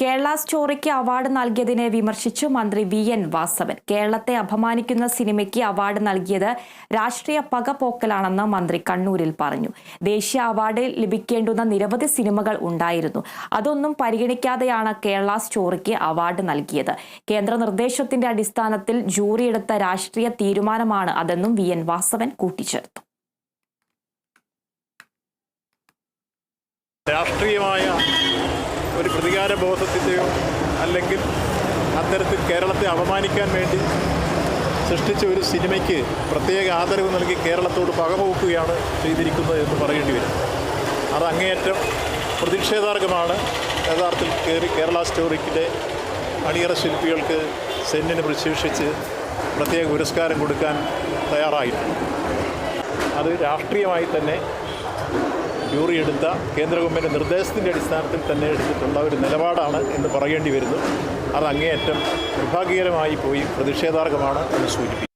Kerala സ്റ്റോറിക്ക് award നൽകിയതിനെ വിമർശിച്ചു മന്ത്രി വി എൻ വാസവൻ. കേരളത്തെ അപമാനിക്കുന്ന സിനിമയ്ക്ക് അവാർഡ് നൽകിയത് രാഷ്ട്രീയ പകപോക്കലാണെന്ന് മന്ത്രി കണ്ണൂരിൽ പറഞ്ഞു. ദേശീയ അവാർഡ് ലഭിക്കേണ്ടുന്ന നിരവധി സിനിമകൾ ഉണ്ടായിരുന്നു. അതൊന്നും പരിഗണിക്കാതെയാണ് കേരള സ്റ്റോറിക്ക് അവാർഡ് നൽകിയത്. കേന്ദ്ര നിർദ്ദേശത്തിന്റെ അടിസ്ഥാനത്തിൽ ജൂറി എടുത്ത രാഷ്ട്രീയ തീരുമാനമാണ് അതെന്നും വി എൻ വാസവൻ കൂട്ടിച്ചേർത്തു. രാഷ്ട്രീയമായ ഒരു പ്രതികാര ബോധത്തിന്റെയോ അല്ലെങ്കിൽ അത്തരത്തിൽ കേരളത്തെ അപമാനിക്കാൻ വേണ്ടി സൃഷ്ടിച്ച ഒരു സിനിമയ്ക്ക് പ്രത്യേക ആദരവ് നൽകി കേരളത്തോട് പകപോക്കുകയാണ് ചെയ്തിരിക്കുന്നത് എന്ന് പറയേണ്ടി വരും. അത് അങ്ങേയറ്റം പ്രതിഷേധാർഹമാണ്. യഥാർത്ഥത്തിൽ കയറി കേരള സ്റ്റോറിക്കിന്റെ അണിയറ ശില്പികൾക്ക് സെന്നിന് പ്രശേഷിച്ച് പ്രത്യേക പുരസ്കാരം കൊടുക്കാൻ തയ്യാറായിട്ടുണ്ട്. അത് രാഷ്ട്രീയമായി തന്നെ ജൂറി എടുത്ത കേന്ദ്ര ഗവൺമെന്റ് നിർദ്ദേശത്തിന്റെ അടിസ്ഥാനത്തിൽ തന്നെ എടുത്തിട്ടുള്ള ഒരു നിലപാടാണ് എന്ന് പറയേണ്ടി വരുന്നു. അത് അങ്ങേയറ്റം നിർഭാഗ്യകരമായി പോയി പ്രതിഷേധാർഹമാണ് എന്ന് സൂചിപ്പിക്കും